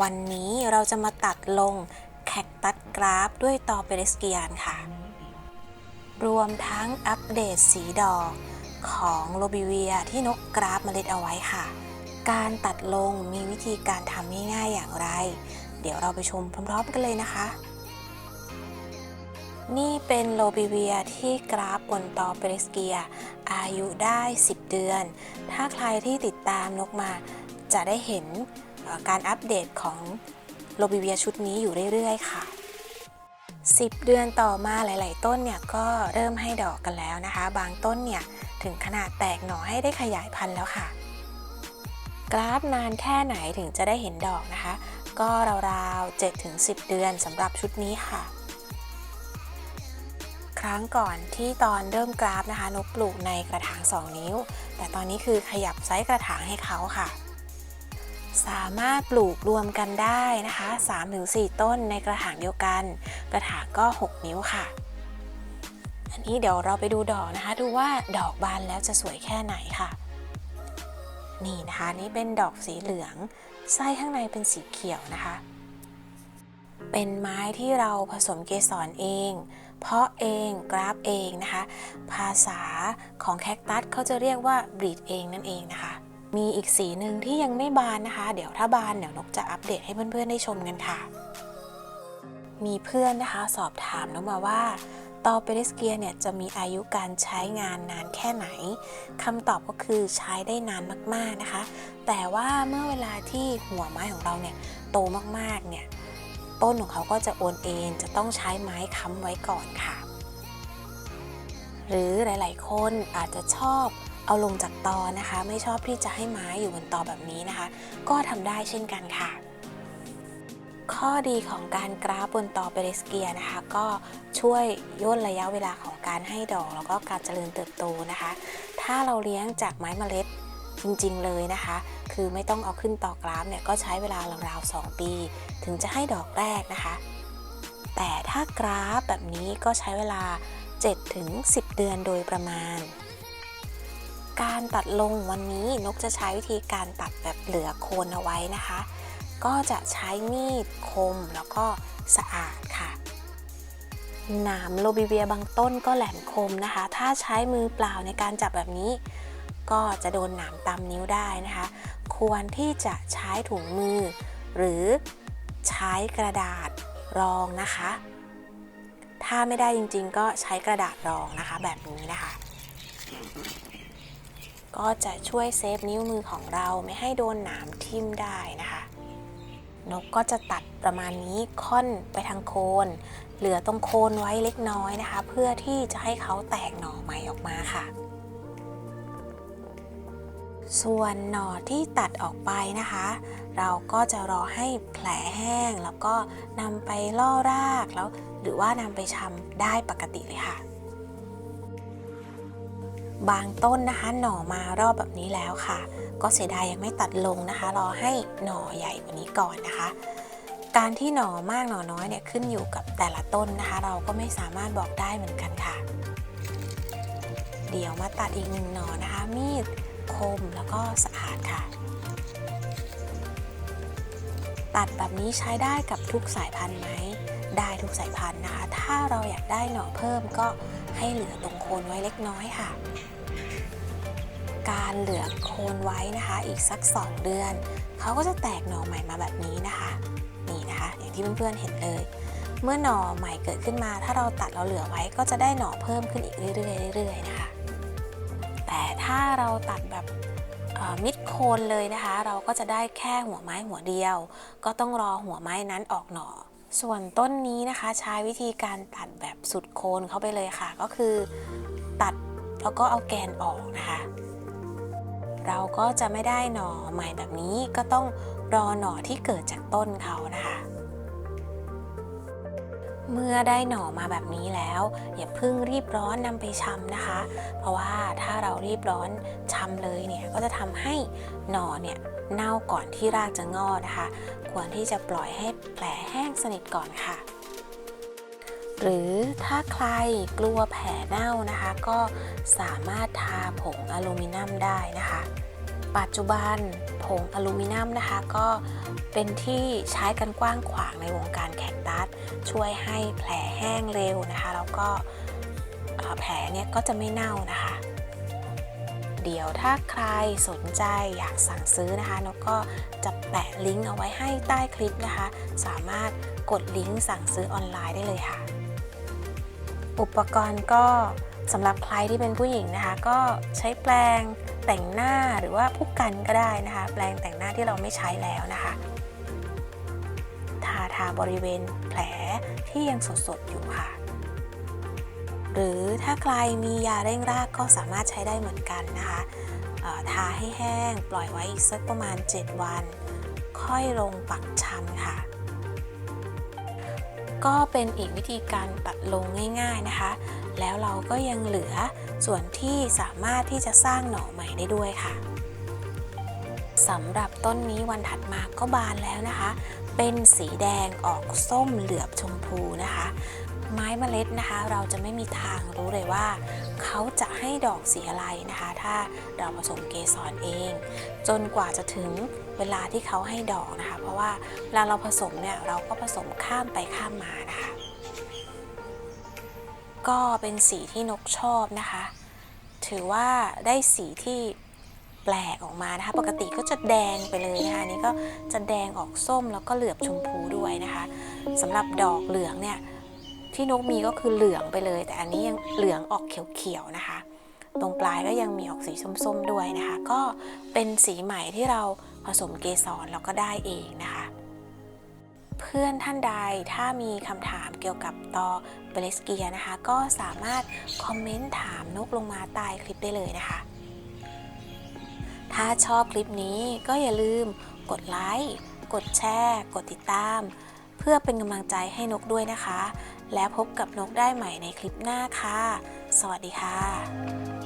วันนี้เราจะมาตัดลงแคคตัสกราฟด้วยตอเปเรสเกียนค่ะ รวมทั้งอัปเดตสีดอกของโรบิเวียที่นกกราฟเมล็ดเอาไว้ค่ะ การตัดลงมีวิธีการทำง่ายๆอย่างไร เดี๋ยวเราไปชมพร้อมๆกันเลยนะคะ นี่เป็นโลบิเวียที่กราฟบนตอเปเรสเกีย อายุได้ 10 เดือน ถ้าใครที่ติดตามนกมาจะได้เห็น การอัปเดตของโลบิเวียชุดนี้อยู่เรื่อยๆ ค่ะ 10 เดือนต่อมาหลาย ๆ ต้นเนี่ยก็เริ่มให้ดอกกันแล้วนะคะ บางต้นเนี่ยถึงขนาดแตกหน่อให้ได้ขยายพันธุ์แล้วค่ะ กราฟนานแค่ไหนถึงจะได้เห็นดอกนะคะ ก็ราวๆ7-10 เดือนสำหรับชุดนี้ค่ะครั้งก่อนที่ตอนเริ่มกราฟนะคะ นกปลูกในกระถาง 2 นิ้ว แต่ตอนนี้คือขยับไซส์กระถางให้เขาค่ะ สามารถปลูกรวมกันได้นะคะ3-4 ต้นในกระถางเดียวกัน กระถางก็ 6 นิ้วค่ะ อันนี้เดี๋ยวเราไปดูดอกนะคะ ดูว่าดอกบานแล้วจะสวยแค่ไหนค่ะ นี่นะคะ นี่เป็นดอกสีเหลือง ไส้ข้างในเป็นสีเขียวนะคะ เป็นไม้ที่เราผสมเกสรเอง เพาะเองกราฟเองนะคะ ภาษาของแคคตัสเขาจะเรียกว่าบรีดเองนั่นเองนะคะ มีอีกสีหนึ่งที่ยังไม่บานนะคะ เดี๋ยวถ้าบานเดี๋ยวนกจะอัปเดตให้เพื่อนๆได้ชมกันค่ะ มีเพื่อนนะคะสอบถามนกมาว่าตอเปเรสเกียเนี่ยจะมีอายุการใช้งานนานแค่ไหนคำตอบก็คือใช้ได้นานมากๆนะคะ แต่ว่าเมื่อเวลาที่หัวไม้ของเราเนี่ยโตมากๆเนี่ยต้นของเขาก็จะโอนเอนจะต้องใช้ไม้ค้ำไว้ก่อนค่ะ หรือหลายๆ คนอาจจะชอบ เอาลงจากตอนะคะ ไม่ชอบที่จะให้ไม้อยู่บนตอแบบนี้นะคะ ก็ทำได้เช่นกันค่ะ ข้อดีของการกราฟบนตอเปเรสเกียนะคะ ก็ช่วยย่นระยะเวลาของการให้ดอกแล้วก็การเจริญเติบโตนะคะ ถ้าเราเลี้ยงจากไม้เมล็ดจริงๆเลยนะคะ คือไม่ต้องเอาขึ้นต่อกราฟเนี่ยก็ใช้เวลาราวๆ2ปี ถึงจะให้ดอกแรกนะคะ แต่ถ้ากราฟแบบนี้ก็ใช้เวลา 7-10 เดือนโดยประมาณ การตัดลงวันนี้นกจะใช้วิธีการตัดแบบเหลือโคนเอาไว้นะคะ ก็จะใช้มีดคมแล้วก็สะอาดค่ะหนามโลบิเวียบางต้นก็แหลมคมนะคะ ถ้าใช้มือเปล่าในการจับแบบนี้ ก็จะโดนหนามตามนิ้วได้นะคะ ควรที่จะใช้ถุงมือ หรือใช้กระดาษรองนะคะ ถ้าไม่ได้จริงๆ ก็ใช้กระดาษรองนะคะแบบนี้นะคะ ก็จะช่วยเซฟนิ้วมือของเราไม่ให้โดนหนามทิ่มได้นะคะ นกก็จะตัดประมาณนี้ค่อนไปทางโคน เหลือตรงโคนไว้เล็กน้อยนะคะ เพื่อที่จะให้เขาแตกหน่อใหม่ออกมาค่ะ ส่วนหน่อที่ตัดออกไปนะคะ เราก็จะรอให้แผลแห้งแล้วก็นำไปล่อรากแล้ว หรือว่านำไปชำได้ปกติเลยค่ะ บางต้นนะคะ หน่อมารอบแบบนี้แล้วค่ะ ก็เสียดายยังไม่ตัดลงนะคะ รอให้หน่อใหญ่กว่านี้ก่อนนะคะ การที่หน่อมากหน่อน้อยเนี่ยขึ้นอยู่กับแต่ละต้นนะคะ เราก็ไม่สามารถบอกได้เหมือนกันค่ะ เดี๋ยวมาตัดอีกหนึ่งหน่อนะคะ มีดคมแล้วก็สะอาดค่ะ ตัดแบบนี้ใช้ได้กับทุกสายพันธุ์ไหมได้ทุกสายพันธุ์นะคะ ถ้าเราอยากได้หน่อเพิ่มก็ ให้เหลือตรงโคนไว้เล็กน้อยค่ะ การเหลือโคนไว้นะคะ อีกสัก 2 เดือนเขาก็จะแตกหน่อใหม่มาแบบนี้นะคะ นี่นะคะ อย่างที่เพื่อนๆเห็นเลย เมื่อหน่อใหม่เกิดขึ้นมา ถ้าเราตัดเราเหลือไว้ก็จะได้หน่อเพิ่มขึ้นอีกเรื่อยๆเรื่อยๆนะคะ แต่ถ้าเราตัดแบบมิดโคนเลยนะคะ เราก็จะได้แค่หัวไม้หัวเดียว ก็ต้องรอหัวไม้นั้นออกหน่อ ส่วนต้นนี้นะคะใช้วิธีการตัดแบบสุดโคนเข้าไปเลยค่ะ ก็คือตัดแล้วก็เอาแกนออกนะคะ เราก็จะไม่ได้หน่อใหม่แบบนี้ก็ต้องรอหน่อที่เกิดจากต้นเขานะคะ เมื่อได้หน่อมาแบบนี้แล้ว อย่าเพิ่งรีบร้อนนำไปชำนะคะ เพราะว่าถ้าเรารีบร้อนชำเลยเนี่ยก็จะทำให้หน่อเนี่ย เน่าก่อนที่รากจะงอกนะคะ ควรที่จะปล่อยให้แผลแห้งสนิทก่อนค่ะ หรือถ้าใครกลัวแผลเน่านะคะ ก็สามารถทาผงอลูมิเนียมได้นะคะ ปัจจุบันผงอลูมิเนียมนะคะ ก็เป็นที่ใช้กันกว้างขวางในวงการแคคตัสช่วยให้แผลแห้งเร็วนะคะ แล้วก็แผลเนี่ยก็จะไม่เน่านะคะ เดี๋ยวถ้าใครสนใจอยากสั่งซื้อนะคะนกก็จะแปะลิงก์เอาไว้ให้ใต้คลิปนะคะ สามารถกดลิงก์สั่งซื้อออนไลน์ได้เลยค่ะ อุปกรณ์ก็สำหรับใครที่เป็นผู้หญิงนะคะ ก็ใช้แปรงแต่งหน้าหรือว่าผู้กันก็ได้นะคะ แปรงแต่งหน้าที่เราไม่ใช้แล้วนะคะทาทาบริเวณแผลที่ยังสดๆอยู่ค่ะ หรือถ้าใครมียาเร่งรากก็สามารถใช้ได้เหมือนกันนะคะทาให้แห้งปล่อยไว้อีกสักประมาณ 7 วัน ค่อยลงปักชำค่ะ ก็เป็นอีกวิธีการตัดลงง่าย ๆนะคะ แล้วเราก็ยังเหลือส่วนที่สามารถที่จะสร้างหน่อใหม่ได้ด้วยค่ะสำหรับต้นนี้วันถัดมาก็บานแล้วนะคะ เป็นสีแดงออกส้มเหลือบชมพูนะคะ ไม้เมล็ดนะคะ เราจะไม่มีทางรู้เลยว่า เขาจะให้ดอกสีอะไรนะคะ ถ้าเราผสมเกสรเอง จนกว่าจะถึงเวลาที่เขาให้ดอกนะคะ เพราะว่าเวลาเราผสมเนี่ยเราก็ผสมข้ามไปข้ามมานะคะ ก็เป็นสีที่นกชอบนะคะ ถือว่าได้สีที่แปลกออกมานะคะ ปกติก็จะแดงไปเลยนะคะนนี้ก็จะแดงออกส้มแล้วก็เหลือบชมพูด้วยนะคะสำหรับดอกเหลืองเนี่ย ที่นกมีก็คือเหลืองไปเลย แต่อันนี้ยังเหลืองออกเขียวๆนะคะ ตรงปลายก็ยังมีออกสีส้มๆด้วยนะคะ ก็เป็นสีใหม่ที่เราผสมเกสรแล้วก็ได้เองนะคะเพื่อนท่านใดถ้ามีคำถามเกี่ยวกับตอเบลสเกียนะคะ ก็สามารถคอมเมนต์ถามนกลงมาใต้คลิปได้เลยนะคะ ถ้าชอบคลิปนี้ก็อย่าลืมกดไลค์ กดแชร์ กดติดตาม เพื่อเป็นกำลังใจให้นกด้วยนะคะ และพบกับนกได้ใหม่ในคลิปหน้าค่ะ สวัสดีค่ะ